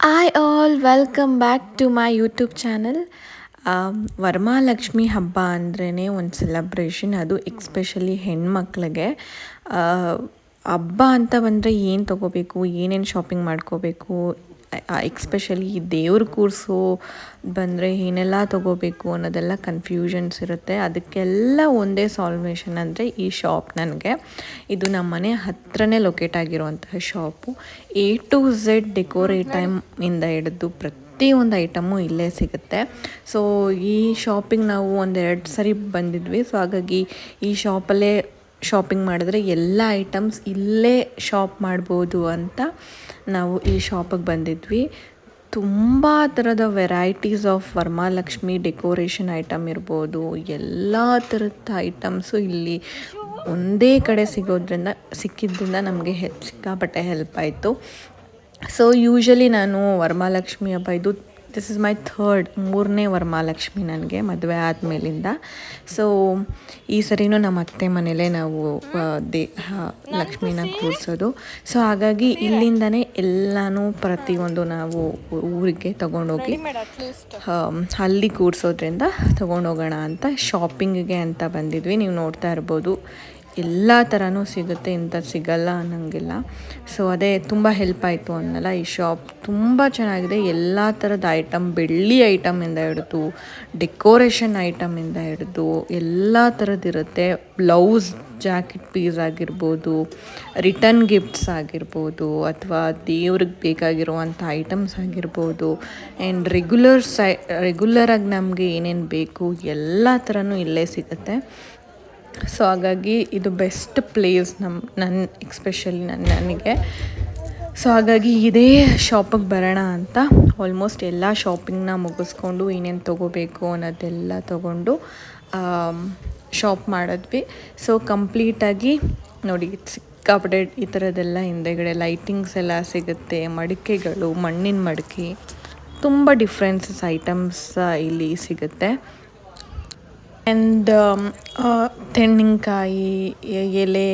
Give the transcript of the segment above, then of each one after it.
Hi all welcome back to my YouTube channel Varamahalakshmi ಹಬ್ಬ ಅಂದ್ರೇ ಒಂದು ಸೆಲೆಬ್ರೇಷನ್ ಅದು ಎಕ್ಸ್ಪೆಷಲಿ ಹೆಣ್ಮಕ್ಳಿಗೆ. ಆ, ಹಬ್ಬ ಅಂತ ಬಂದರೆ ಏನು ತೊಗೋಬೇಕು ಏನೇನು ಶಾಪಿಂಗ್ ಮಾಡ್ಕೋಬೇಕು ಎಕ್ಸ್ಪೆಷಲಿ ದೇವ್ರ ಕೂರ್ಸು ಬಂದರೆ ಏನೆಲ್ಲ ತೊಗೋಬೇಕು ಅನ್ನೋದೆಲ್ಲ ಕನ್ಫ್ಯೂಷನ್ಸ್ ಇರುತ್ತೆ. ಅದಕ್ಕೆಲ್ಲ ಒಂದೇ ಸಾಲ್ವೇಷನ್ ಅಂದರೆ ಈ ಶಾಪ್ ನನಗೆ. ಇದು ನಮ್ಮ ಮನೆ ಹತ್ತಿರನೇ ಲೊಕೇಟ್ ಆಗಿರುವಂತಹ shop A to Z decorate ಇಂದ ಹಿಡಿದು ಪ್ರತಿಯೊಂದು ಐಟಮು ಇಲ್ಲೇ ಸಿಗುತ್ತೆ. ಸೊ ಈ ಶಾಪಿಂಗ್ ನಾವು ಒಂದೆರಡು ಸರಿ ಬಂದಿದ್ವಿ. ಸೊ ಹಾಗಾಗಿ ಈ ಶಾಪಲ್ಲೇ ಶಾಪಿಂಗ್ ಮಾಡಿದ್ರೆ ಎಲ್ಲ ಐಟಮ್ಸ್ ಇಲ್ಲೇ ಶಾಪ್ ಮಾಡ್ಬೋದು ಅಂತ ನಾವು ಈ ಶಾಪಿಗೆ ಬಂದಿದ್ವಿ. ತುಂಬ ಥರದ varieties of Varamahalakshmi decoration item ಇರ್ಬೋದು. ಎಲ್ಲ ಥರದ ಐಟಮ್ಸು ಇಲ್ಲಿ ಒಂದೇ ಕಡೆ ಸಿಗೋದ್ರಿಂದ ಸಿಕ್ಕಿದ್ದರಿಂದ ನಮಗೆ ಸಿಕ್ಕಾಪಟ್ಟೆ ಹೆಲ್ಪ್ ಆಯಿತು. ಸೊ ಯೂಶಲಿ ನಾನು ವರಮಹಾಲಕ್ಷ್ಮಿ ಹಬ್ಬ ಇದು ದಿಸ್ ಇಸ್ ಮೈ ಥರ್ಡ್ ಮೂರನೇ ವರಮಹಾಲಕ್ಷ್ಮಿ ನನಗೆ ಮದುವೆ ಆದಮೇಲಿಂದ. ಸೊ ಈ ಸರಿನೂ ನಮ್ಮ ಅತ್ತೆ ಮನೇಲೇ ನಾವು ದೇ ಲಕ್ಷ್ಮಿನ ಕೂರಿಸೋದು. ಸೊ ಹಾಗಾಗಿ ಇಲ್ಲಿಂದನೇ ಎಲ್ಲನೂ ಪ್ರತಿಯೊಂದು ನಾವು ಊರಿಗೆ ತಗೊಂಡೋಗಿ ಅಲ್ಲಿ ಕೂರಿಸೋದ್ರಿಂದ ತೊಗೊಂಡೋಗೋಣ ಅಂತ ಶಾಪಿಂಗ್ಗೆ ಅಂತ ಬಂದಿದ್ವಿ. ನೀವು ನೋಡ್ತಾ ಇರ್ಬೋದು. ಎಲ್ಲ ಥರನೂ ಸಿಗುತ್ತೆ ಇಂಥದ್ದು ಸಿಗಲ್ಲ ಅನ್ನೋಂಗಿಲ್ಲ. ಸೊ ಅದೇ ತುಂಬ ಹೆಲ್ಪ್ ಆಯಿತು ಅನ್ನಲ್ಲ ಈ ಶಾಪ್ ತುಂಬ ಚೆನ್ನಾಗಿದೆ. ಎಲ್ಲ ಥರದ ಐಟಮ್ ಬೆಳ್ಳಿ ಐಟಮಿಂದ ಹಿಡಿದು ಡೆಕೋರೇಷನ್ ಐಟಮಿಂದ ಹಿಡಿದು, ಎಲ್ಲ ಥರದ್ದಿರುತ್ತೆ ಬ್ಲೌಸ್ ಜಾಕೆಟ್ ಪೀಸ್ ಆಗಿರ್ಬೋದು ರಿಟರ್ನ್ ಗಿಫ್ಟ್ಸ್ ಆಗಿರ್ಬೋದು, ಅಥವಾ ದೇವ್ರಿಗೆ ಬೇಕಾಗಿರುವಂಥ ಐಟಮ್ಸ್ ಆಗಿರ್ಬೋದು. ಆ್ಯಂಡ್ ರೆಗ್ಯುಲರ್ ಸೈ ರೆಗ್ಯುಲರಾಗಿ ನಮಗೆ ಏನೇನು ಬೇಕು, ಎಲ್ಲ ಥರನೂ ಇಲ್ಲೇ ಸಿಗುತ್ತೆ. ಸೊ ಹಾಗಾಗಿ ಇದು ಬೆಸ್ಟ್ ಪ್ಲೇಸ್ ನಮ್ಮ ನನ್ನ ಎಕ್ಸ್ಪೆಷಲಿ ನನ್ನ ನನಗೆ. ಸೊ ಹಾಗಾಗಿ ಇದೇ ಶಾಪಿಗೆ ಬರೋಣ ಅಂತ ಆಲ್ಮೋಸ್ಟ್ ಎಲ್ಲ ಶಾಪಿಂಗ್ನ ಮುಗಿಸ್ಕೊಂಡು ಏನೇನು ತೊಗೋಬೇಕು ಅನ್ನೋದೆಲ್ಲ ತೊಗೊಂಡು ಶಾಪ್ ಮಾಡಿದ್ವಿ. ಸೊ ಕಂಪ್ಲೀಟಾಗಿ ನೋಡಿ, ಸಿಕ್ಕಾಪಟ್ಟೆ ಈ ಥರದ್ದೆಲ್ಲ ಹಿಂದೆಗಡೆ ಲೈಟಿಂಗ್ಸ್ ಎಲ್ಲ ಸಿಗುತ್ತೆ, ಮಡಿಕೆಗಳು, ಮಣ್ಣಿನ ಮಡಿಕೆ, ತುಂಬ ಡಿಫ್ರೆನ್ಸಸ್ ಐಟಮ್ಸ್ ಇಲ್ಲಿ ಸಿಗುತ್ತೆ. ಆ್ಯಂಡ್ ತೆಂಗಿನಕಾಯಿ ಎಲೆ,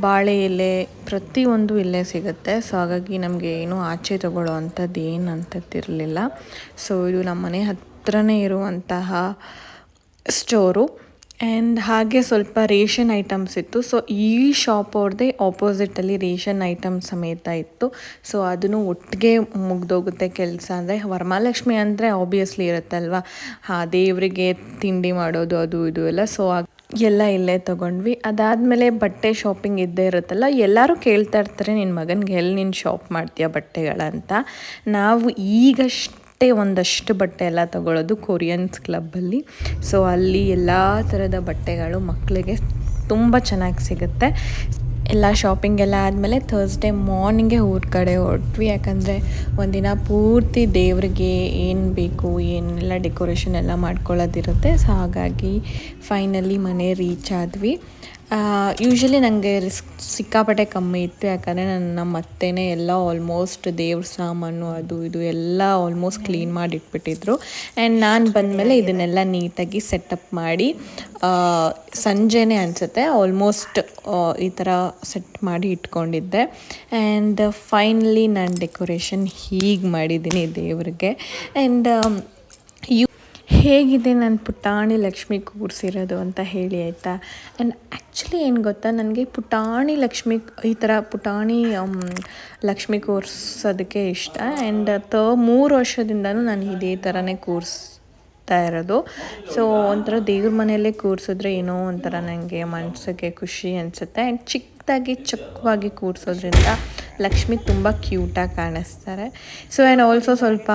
ಬಾಳೆ ಎಲೆ ಪ್ರತಿಯೊಂದು ಇಲ್ಲೇ ಸಿಗುತ್ತೆ. ಸೊ ಹಾಗಾಗಿ ನಮಗೆ ಏನು ಆಚೆ ತಗೊಳ್ಳೋ ಅಂಥದ್ದು ಏನು ಅಂಥದ್ದಿರಲಿಲ್ಲ. ಸೊ ಇದು ನಮ್ಮ ಮನೆ ಹತ್ತಿರನೇ ಇರುವಂತಹ ಸ್ಟೋರು ಆ್ಯಂಡ್ ಹಾಗೆ ಸ್ವಲ್ಪ ರೇಷನ್ ಐಟಮ್ಸ್ ಇತ್ತು. ಸೊ ಈ ಶಾಪ್ ಅವ್ರದ್ದೇ ಆಪೋಸಿಟಲ್ಲಿ ರೇಷನ್ ಐಟಮ್ಸ್ ಸಮೇತ ಇತ್ತು. ಸೊ ಅದನ್ನು ಒಟ್ಟಿಗೆ ಮುಗ್ದೋಗುತ್ತೆ ಕೆಲಸ ಅಂದರೆ ವರಮಹಾಲಕ್ಷ್ಮಿ ಅಂದರೆ ಆಬ್ವಿಯಸ್ಲಿ ಇರುತ್ತಲ್ವ? ಹಾ, ದೇವರಿಗೆ ತಿಂಡಿ ಮಾಡೋದು, ಅದು, ಇದು ಎಲ್ಲ. ಸೊ ಎಲ್ಲ ಇಲ್ಲೇ ತೊಗೊಂಡ್ವಿ. ಅದಾದಮೇಲೆ ಬಟ್ಟೆ ಶಾಪಿಂಗ್ ಇದ್ದೇ ಇರುತ್ತಲ್ಲ, ಎಲ್ಲರೂ ಕೇಳ್ತಾ ಇರ್ತಾರೆ ನಿನ್ನ ಮಗನಿಗೆ ಎಲ್ಲಿ ನೀನು ಶಾಪ್ ಮಾಡ್ತೀಯ ಬಟ್ಟೆಗಳಂತ? ನಾವು ಈಗಷ್ಟೇ ಒಂದಷ್ಟು ಬಟ್ಟೆ ಎಲ್ಲ ತಗೊಳ್ಳೋದು ಕೊರಿಯನ್ಸ್ ಕ್ಲಬ್ಬಲ್ಲಿ ಸೊ ಅಲ್ಲಿ ಎಲ್ಲ ಥರದ ಬಟ್ಟೆಗಳು ಮಕ್ಕಳಿಗೆ ತುಂಬ ಚೆನ್ನಾಗಿ ಸಿಗುತ್ತೆ. ಎಲ್ಲ ಶಾಪಿಂಗ್ ಎಲ್ಲ ಆದಮೇಲೆ ಥರ್ಸ್ಡೇ ಮಾರ್ನಿಂಗೇ ಊರ ಕಡೆ ಹೊರಟ್ವಿ. ಯಾಕಂದರೆ ಒಂದಿನ ಪೂರ್ತಿ ದೇವರಿಗೆ ಏನು ಬೇಕು, ಏನೆಲ್ಲ ಡೆಕೋರೇಷನ್ ಎಲ್ಲ ಮಾಡ್ಕೊಳ್ಳೋದಿರುತ್ತೆ. ಸೊ ಹಾಗಾಗಿ ಫೈನಲಿ ಮನೆ ರೀಚ್ ಆದ್ವಿ. ಯೂಶ್ವಲಿ ನನಗೆ ರಿಸ್ಕ್ ಸಿಕ್ಕಾಪಟ್ಟೆ ಕಮ್ಮಿ ಇತ್ತು. ಯಾಕಂದರೆ ನನ್ನ ನಮ್ಮ ಅತ್ತೆನೇ ಎಲ್ಲ ಆಲ್ಮೋಸ್ಟ್ ದೇವ್ರ ಸಾಮಾನು ಅದು ಇದು ಎಲ್ಲ ಆಲ್ಮೋಸ್ಟ್ ಕ್ಲೀನ್ ಮಾಡಿ ಇಟ್ಬಿಟ್ಟಿದ್ರು ಆ್ಯಂಡ್ ನಾನು ಬಂದಮೇಲೆ ಇದನ್ನೆಲ್ಲ ನೀಟಾಗಿ ಸೆಟಪ್ ಮಾಡಿ ಸಂಜೆನೇ ಅನಿಸುತ್ತೆ. ಆಲ್ಮೋಸ್ಟ್ ಈ ಥರ ಸೆಟ್ ಮಾಡಿ ಇಟ್ಕೊಂಡಿದ್ದೆ. ಆ್ಯಂಡ್ ಫೈನಲಿ ನಾನು ಡೆಕೋರೇಷನ್ ಹೀಗೆ ಮಾಡಿದ್ದೀನಿ ದೇವ್ರಿಗೆ. ಆ್ಯಂಡ್ ಹೇಗಿದೆ ನನ್ನ ಪುಟಾಣಿ ಲಕ್ಷ್ಮಿ ಕೂರಿಸಿರೋದು ಅಂತ ಹೇಳಿ ಆಯಿತಾ? ಆ್ಯಂಡ್ ಆ್ಯಕ್ಚುಲಿ ಏನು ಗೊತ್ತಾ? ನನಗೆ ಪುಟಾಣಿ ಲಕ್ಷ್ಮಿ, ಈ ಥರ ಪುಟಾಣಿ ಲಕ್ಷ್ಮಿ ಕೂರಿಸೋದಕ್ಕೆ ಇಷ್ಟ. ಆ್ಯಂಡ್ ತ, ಮೂರು ವರ್ಷದಿಂದನೂ ನಾನು ಇದೇ ಥರನೇ ಕೂರಿಸ್ತಾ ಇರೋದು. ಸೊ ಒಂಥರ ದೇವ್ರ ಮನೆಯಲ್ಲೇ ಕೂರಿಸಿದ್ರೆ ಏನೋ ಒಂಥರ ನನಗೆ ಮನಸ್ಸಿಗೆ ಖುಷಿ ಅನಿಸುತ್ತೆ. ಆ್ಯಂಡ್ ಚಿಕ್ಕದಾಗಿ, ಚಕ್ಕವಾಗಿ ಕೂರಿಸೋದ್ರಿಂದ ಲಕ್ಷ್ಮಿ ತುಂಬ ಕ್ಯೂಟಾಗಿ ಕಾಣಿಸ್ತಾರೆ. ಸೊ ಆ್ಯಂಡ್ ಆಲ್ಸೋ ಸ್ವಲ್ಪ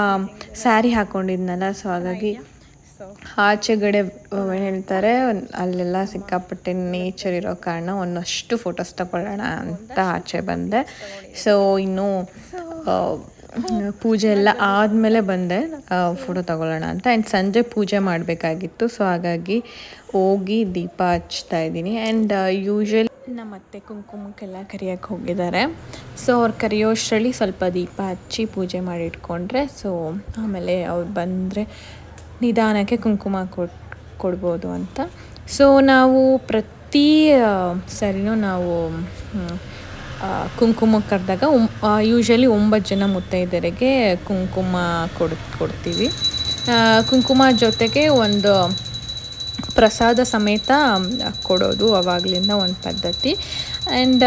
ಸ್ಯಾರಿ ಹಾಕ್ಕೊಂಡಿದ್ನಲ್ಲ ಸೊ ಹಾಗಾಗಿ ಆಚೆಗಡೆ ಹೇಳ್ತಾರೆ, ಅಲ್ಲೆಲ್ಲ ಸಿಕ್ಕಾಪಟ್ಟೆ ನೇಚರ್ ಇರೋ ಕಾರಣ ಒಂದಷ್ಟು ಫೋಟೋಸ್ ತಗೊಳ್ಳೋಣ ಅಂತ ಆಚೆ ಬಂದೆ. ಸೊ ಇನ್ನು ಪೂಜೆ ಎಲ್ಲ ಆದಮೇಲೆ ಬಂದೆ. ಫೋಟೋ ತಗೊಳ್ಳೋಣ ಅಂತ. ಆ್ಯಂಡ್ ಸಂಜೆ ಪೂಜೆ ಮಾಡಬೇಕಾಗಿತ್ತು. ಸೊ ಹಾಗಾಗಿ ಹೋಗಿ ದೀಪ ಹಚ್ತಾ ಇದ್ದೀನಿ. ಆ್ಯಂಡ್ ಯೂಶ್ವಲಿ ನಮ್ಮ ಅತ್ತೆ ಕುಂಕುಮಕ್ಕೆಲ್ಲ ಕರಿಯೋಕ್ಕೆ ಹೋಗಿದ್ದಾರೆ. ಸೊ ಅವ್ರು ಕರಿಯೋಷ್ಟರಲ್ಲಿ ಸ್ವಲ್ಪ ದೀಪ ಹಚ್ಚಿ ಪೂಜೆ ಮಾಡಿ ಇಟ್ಕೊಂಡ್ರೆ ಸೊ ಆಮೇಲೆ ಅವ್ರು ಬಂದರೆ ನಿಧಾನಕ್ಕೆ ಕುಂಕುಮ ಕೊಟ್, ಕೊಡ್ಬೋದು ಅಂತ. ಸೊ ನಾವು ಪ್ರತಿ ಸರಿನೂ ನಾವು ಕುಂಕುಮ ಕರೆದಾಗ ಯೂಶಲಿ ಒಂಬತ್ತು ಜನ ಮುತ್ತೈದೆಯರಿಗೆ ಕುಂಕುಮ ಕೊಡ್, ಕೊಡ್ತೀವಿ. ಕುಂಕುಮ ಜೊತೆಗೆ ಒಂದು ಪ್ರಸಾದ ಸಮೇತ ಕೊಡೋದು ಅವಾಗಲಿಂದ ಒಂದು ಪದ್ಧತಿ. ಆ್ಯಂಡ್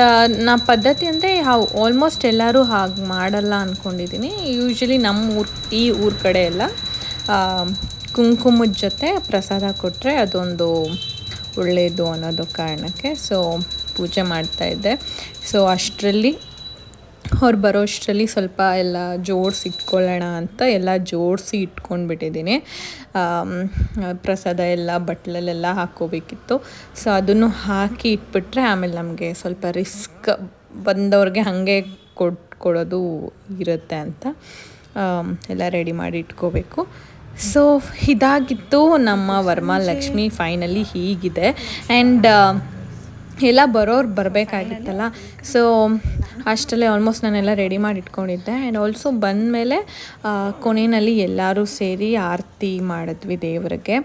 ನಾ ಪದ್ಧತಿ ಅಂದರೆ ಹಾವು ಆಲ್ಮೋಸ್ಟ್ ಎಲ್ಲರೂ ಹಾಗೆ ಮಾಡಲ್ಲ ಅಂದ್ಕೊಂಡಿದ್ದೀನಿ ಯೂಶ್ವಲಿ ನಮ್ಮ ಊರು, ಈ ಊರ ಕಡೆ ಎಲ್ಲ ಕುಂಕುಮದ ಜೊತೆ ಪ್ರಸಾದ ಕೊಟ್ಟರೆ ಅದೊಂದು ಒಳ್ಳೆಯದು ಅನ್ನೋದು ಕಾರಣಕ್ಕೆ ಸೊ ಪೂಜೆ ಮಾಡ್ತಾಯಿದ್ದೆ ಸೊ ಅಷ್ಟರಲ್ಲಿ ಅವ್ರು ಬರೋಷ್ಟರಲ್ಲಿ ಸ್ವಲ್ಪ ಎಲ್ಲ ಜೋಡಿಸಿ ಇಟ್ಕೊಳ್ಳೋಣ ಅಂತ ಎಲ್ಲ ಜೋಡಿಸಿ ಇಟ್ಕೊಂಡು ಬಿಟ್ಟಿದ್ದೀನಿ ಪ್ರಸಾದ ಎಲ್ಲ ಬಟ್ಲಲ್ಲೆಲ್ಲ ಹಾಕ್ಕೋಬೇಕಿತ್ತು. ಸೊ ಅದನ್ನು ಹಾಕಿ ಇಟ್ಬಿಟ್ರೆ ಆಮೇಲೆ ನಮಗೆ ಸ್ವಲ್ಪ ರಿಸ್ಕ್ ಬಂದವ್ರಿಗೆ ಹಾಗೆ ಕೊಟ್ಕೊಡೋದು ಇರುತ್ತೆ ಅಂತ ಎಲ್ಲ ರೆಡಿ ಮಾಡಿ ಇಟ್ಕೋಬೇಕು. ಸೊ ಇದಾಗಿತ್ತು ನಮ್ಮ ವರಮಹಾಲಕ್ಷ್ಮಿ ಫೈನಲಿ ಹೀಗಿದೆ. ಆ್ಯಂಡ್ ಎಲ್ಲ ಬರೋರು ಬರಬೇಕಾಗಿತ್ತಲ್ಲ. ಸೊ ಅಷ್ಟಲ್ಲೇ ಆಲ್ಮೋಸ್ಟ್ ನಾನೆಲ್ಲ ರೆಡಿ ಮಾಡಿ ಇಟ್ಕೊಂಡಿದ್ದೆ ಆ್ಯಂಡ್ ಆಲ್ಸೋ ಬಂದಮೇಲೆ ಕೊನೆಯಲ್ಲಿ ಎಲ್ಲರೂ ಸೇರಿ ಆರತಿ ಮಾಡಿದ್ವಿ ದೇವರಿಗೆ.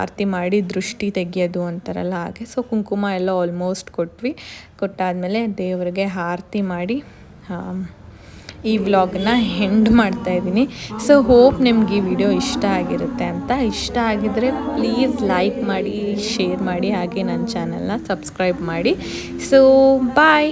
ಆರತಿ ಮಾಡಿ ದೃಷ್ಟಿ ತೆಗೆಯೋದು ಅಂತಾರಲ್ಲ ಹಾಗೆ. ಸೊ ಕುಂಕುಮ ಎಲ್ಲ ಆಲ್ಮೋಸ್ಟ್ ಕೊಟ್ವಿ. ಕೊಟ್ಟಾದಮೇಲೆ ದೇವರಿಗೆ ಆರತಿ ಮಾಡಿ ಈ ವ್ಲಾಗನ್ನ ಹೆಂಡ್ ಮಾಡ್ತಾ ಇದ್ದೀನಿ. ಸೊ ಹೋಪ್ ನಿಮ್ಗೆ ಈ ವಿಡಿಯೋ ಇಷ್ಟ ಆಗಿರುತ್ತೆ ಅಂತ. ಇಷ್ಟ ಆಗಿದ್ರೆ ಪ್ಲೀಸ್ ಲೈಕ್ ಮಾಡಿ ಶೇರ್ ಮಾಡಿ, ಹಾಗೆ ನನ್ನ ಚಾನಲ್ನ ಸಬ್ಸ್ಕ್ರೈಬ್ ಮಾಡಿ. So bye